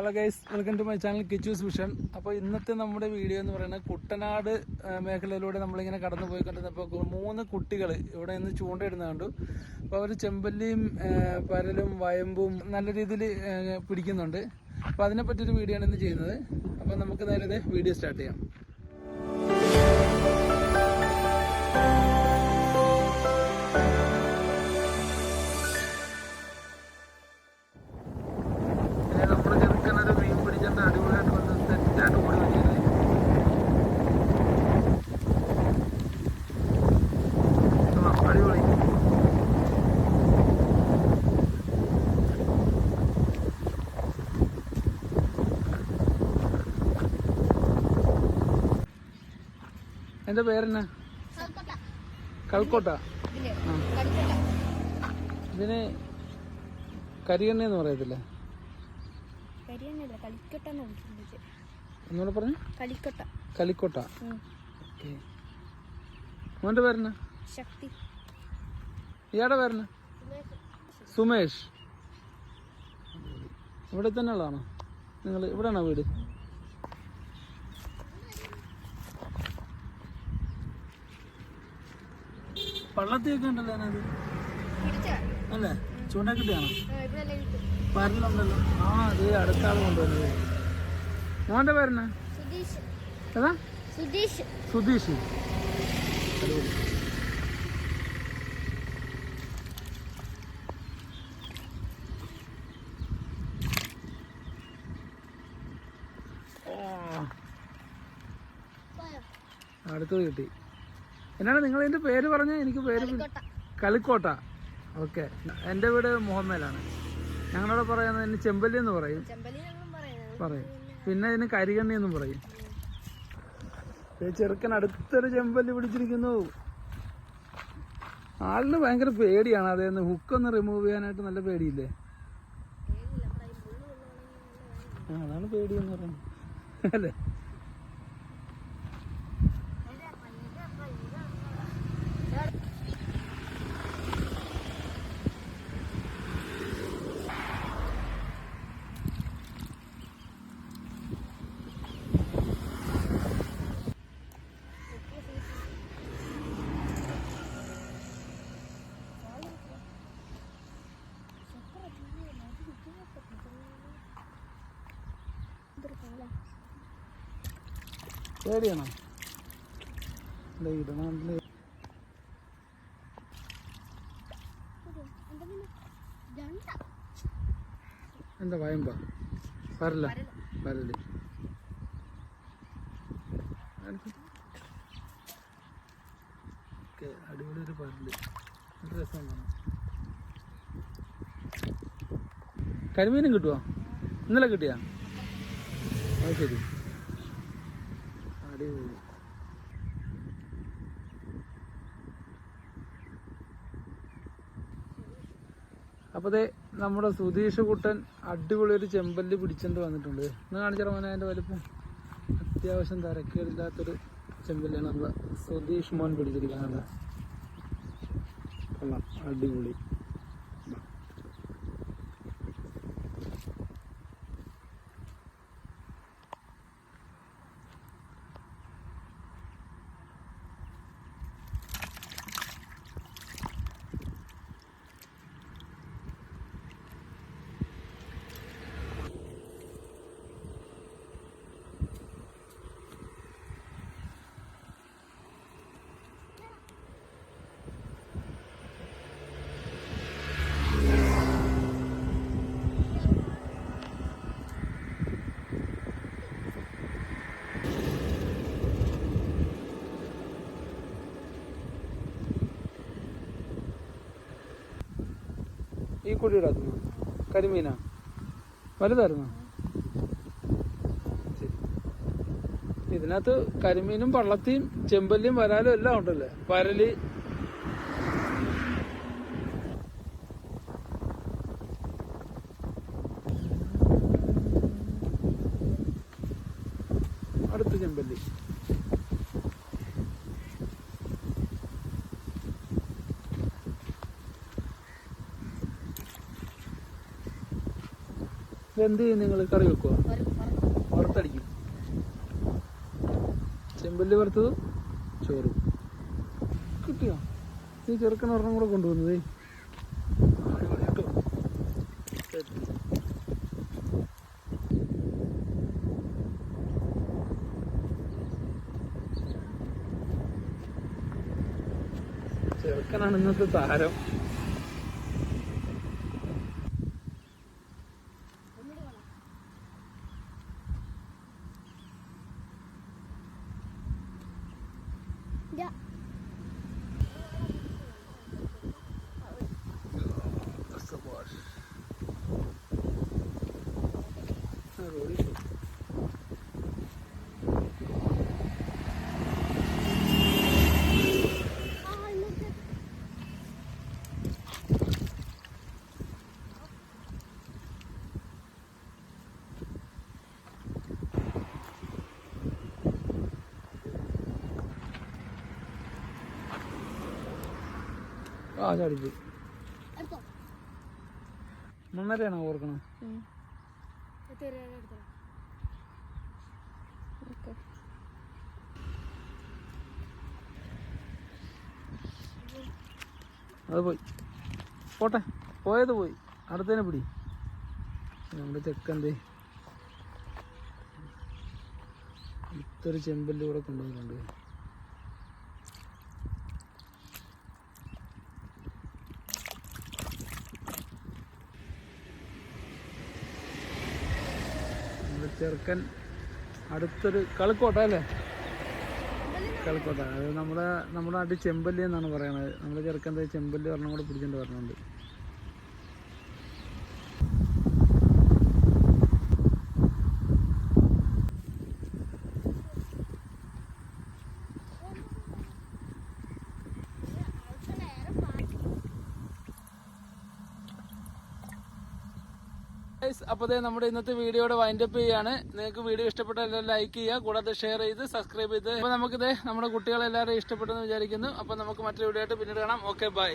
Hello guys welcome to my channel Kichu's vision അപ്പോൾ ഇന്നത്തെ നമ്മുടെ വീഡിയോ എന്ന് പറയുന്നത് കുട്ടനാട് മേഖലയിലൂടെ നമ്മളിങ്ങനെ കടന്നു പോയിക്കൊണ്ടിരുന്നപ്പോൾ മൂന്ന് കുട്ടികൾ ഇവിടെ നിന്ന് ചൂണ്ടയിടുന്ന കണ്ടു. അപ്പോൾ അവർ ചെമ്പല്ലിയും പരലും വയമ്പും നല്ല രീതിയിൽ പിടിക്കുന്നുണ്ട്. അപ്പോൾ അതിനെ ഒരു വീഡിയോ ആണ് ഇന്ന് ചെയ്യുന്നത്. അപ്പോൾ നമുക്ക് നേരത്തെ വീഡിയോ സ്റ്റാർട്ട് ചെയ്യാം. പിടിച്ചിട്ട് അടിപൊളിയായിട്ട് വന്ന് സെറ്റായിട്ട് ഓടി വന്നില്ലേ അടിപൊളി. എന്റെ പേരെന്നാ? കൽക്കോട്ട. ഇതിന് കരിയെണ്ണ എന്ന് പറയത്തില്ലേ? കരിയണ്ണല്ല കളിക്കട്ടാന്ന് വിളിക്കുന്നത് എന്നോട് പറഞ്ഞു? കളിക്കട്ട കലിക്കോട്ട. ഉം. ഓക്കെ. പേരെന്നാ? ശക്തി. ഇയാടെ പേരെന്നാ? സുമേഷ്. ഇവിടെ തന്നെ ഉള്ളതാണോ? നിങ്ങൾ ഇവിടെയാണോ വീട്? പള്ളത്തിയൊക്കെ ഉണ്ടല്ലോ അല്ലേ? ചൂണ്ട കിട്ടിയാണോ പരലുണ്ടല്ലോ ആ അത് അടുത്ത ആൾ കൊണ്ടുവന്നത്. മോന്റെ പേരെന്നാ? സുധീഷ്. ഏതാ? സുധീഷ്. സുധീഷ്. അടിപൊളി ഓ, അടുത്തത് കിട്ടി. എന്നാണ് നിങ്ങൾ ഇതിന്റെ പേര് പറഞ്ഞ എനിക്ക് പേര് കളിക്കോട്ട ഓക്കെ. എന്റെ വീട് മുഹമ്മയിലാണ് ഞങ്ങളവിടെ പറയുന്നത് ചെമ്പല്ലി എന്ന് പറയും. പറയും. പിന്നെ ഇതിന് കരികണ്ണി എന്നും പറയും. ചെറുക്കൻ അടുത്തൊരു ചെമ്പല്ലി പിടിച്ചിരിക്കുന്നു. ആളിന് ഭയങ്കര പേടിയാണ്. അതേന്ന് ഹുക്കൊന്ന് റിമൂവ് ചെയ്യാനായിട്ട് നല്ല പേടിയില്ലേ? അതാണ് പേടിയെന്ന് പറയുന്നത്. അല്ലേ? പേടിയാണോ ഇടനാട്ടിൽ എന്താ വയമ്പ വരല ഓക്കെ അടിപൊളി ഒരു പരൽ നല്ല രസമാണ് കരിമീനും കിട്ടുമോ ഇന്നലെ കിട്ടിയാ? അത് ദേ നമ്മുടെ സുധീഷ് കുട്ടൻ അടിപൊളി ഒരു ചെമ്പല്ലി പിടിച്ചിട്ട് വന്നിട്ടുണ്ട്. ഇന്ന് കാണിച്ചാൽ മോനെ അതിന്റെ വലിപ്പം? അത്യാവശ്യം തരക്കേടില്ലാത്തൊരു ചെമ്പല്ലിയാണ് നമ്മളെ സുധീഷ് മോൻ പിടിച്ചിരിക്കുന്നത്. അടിപൊളി. ഈ കുഴിയിടായിരുന്നു കരിമീനാ. വലുതായിരുന്നു. ഇതിനകത്ത് കരിമീനും പള്ളത്തിയും ചെമ്പല്ലിയും വരാലും എല്ലാം ഉണ്ടല്ലേ? പരലി അടുത്ത ചെമ്പല്ലി. എന്ത് ചെയ്യും നിങ്ങൾ? കറി വെക്കുവോ? വറുത്തടിക്കും. ചെമ്പല്ലി വറുത്തതും ചോറും. കിട്ടിയോ? നീ ചെറുക്കൻ ഒരെണ്ണം കൂടെ കൊണ്ടുവന്നതേ. കേട്ടോ. ചെറുക്കനാണ് ഇന്നത്തെ താരം ഇല്ല. സബാഷ്. ആ, റോഡിൽ പോ. ആ, ഇന്നത്തെ എടുത്തോ. മണ്ണരയാണോ ഓർക്കണം. അത് പോയി. പോട്ടെ. പോയത് പോയി. അടുത്തതിനെ പിടി. നമ്മുടെ ചെക്കന്തേ ഇത്തൊരു ചെമ്പല്ലൂടെ കൊണ്ടുവന്നിട്ടുണ്ട് നമ്മുടെ ചെറുക്കൻ അടുത്തൊരു കളിക്കോട്ട അല്ലേ? കളിക്കോട്ട. അത് നമ്മുടെ നമ്മുടെ നാട്ടിൽ ചെമ്പല്ലി എന്നാണ് പറയണത്. നമ്മുടെ ചെറുക്കന്റെ ചെമ്പല്ലി ഒരെണ്ണം കൂടെ പിടിച്ചിട്ട് വരണുണ്ട്. അപ്പോൾ നമ്മുടെ ഇന്നത്തെ വീഡിയോയുടെ വൈൻഡ് അപ്പ് ചെയ്യാണ്. നിങ്ങൾക്ക് വീഡിയോ ഇഷ്ടപ്പെട്ടാൽ എല്ലാവരും ലൈക്ക് ചെയ്യുക കൂടാതെ ഷെയർ ചെയ്ത് സബ്സ്ക്രൈബ് ചെയ്ത്. അപ്പോൾ നമുക്കിത് നമ്മുടെ കുട്ടികളെല്ലാവരും ഇഷ്ടപ്പെട്ടെന്ന് വിചാരിക്കുന്നു. അപ്പോൾ നമുക്ക് മറ്റൊരു വീഡിയോ ആയിട്ട് പിന്നീട് കാണാം. Okay bye